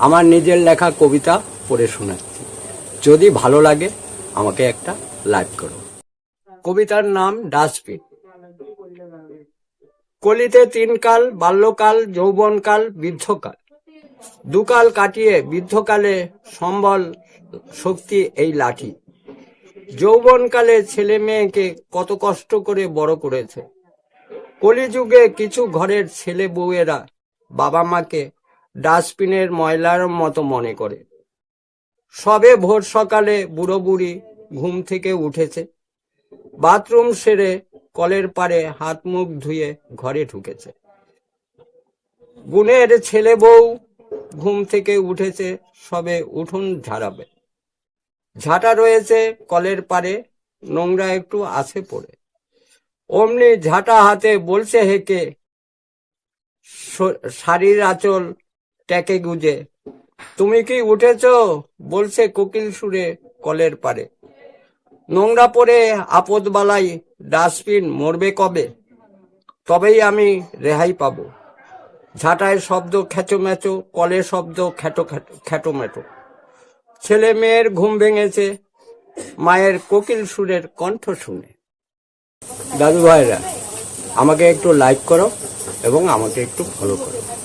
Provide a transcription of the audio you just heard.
আমার নিজের লেখা কবিতা পড়ে শোনাচ্ছি। যদি ভালো লাগে, আমাকে একটা লাইক করো। কবিতার নাম ডাস্টবিন। কলিতে তিনকাল, বাল্যকাল, যৌবনকাল, বৃদ্ধকাল। দুকাল কাটিয়ে বৃদ্ধকালে সম্বল, শক্তি এই লাঠি। যৌবনকালে ছেলে মেয়েকে কত কষ্ট করে বড় করেছে। কলিযুগে কিছু ঘরের ছেলে বউয়েরা বাবা মাকে ডাস্টবিনের ময়লার মতো মনে করে। সবে ভোর সকালে বুড়ো বুড়ি ঘুম থেকে উঠেছে। বাথরুম সেরে কলের পারে হাত মুখ ধুয়ে ঘরে ঢুকেছে। গুণের ছেলে বউ ঘুম থেকে উঠেছে, সবে উঠুন ঝাড়াবে। ঝাঁটা রয়েছে কলের পারে নোংরা একটু আছে পড়ে। অমনি ঝাঁটা হাতে বলছে হেকে শাড়ির আঁচল ট্যাকে গুজে। তুমি কি উঠেছ? বলছে কোকিল সুরে কলের পারে। নোংরা পরে আপদ বালাই ডাস্টবিন মরবে কবে? তবেই আমি রেহাই পাবো। ঝাঁটায় শব্দ খ্যাচো ম্যাচো কলে শব্দ খ্যাটো খ্যাটো ম্যাটো ছেলে মেয়ের ঘুম ভেঙেছে মায়ের কোকিল সুরের কণ্ঠ শুনে। দাদু ভাইরা আমাকে একটু লাইক করো এবং আমাকে একটু ফলো করো।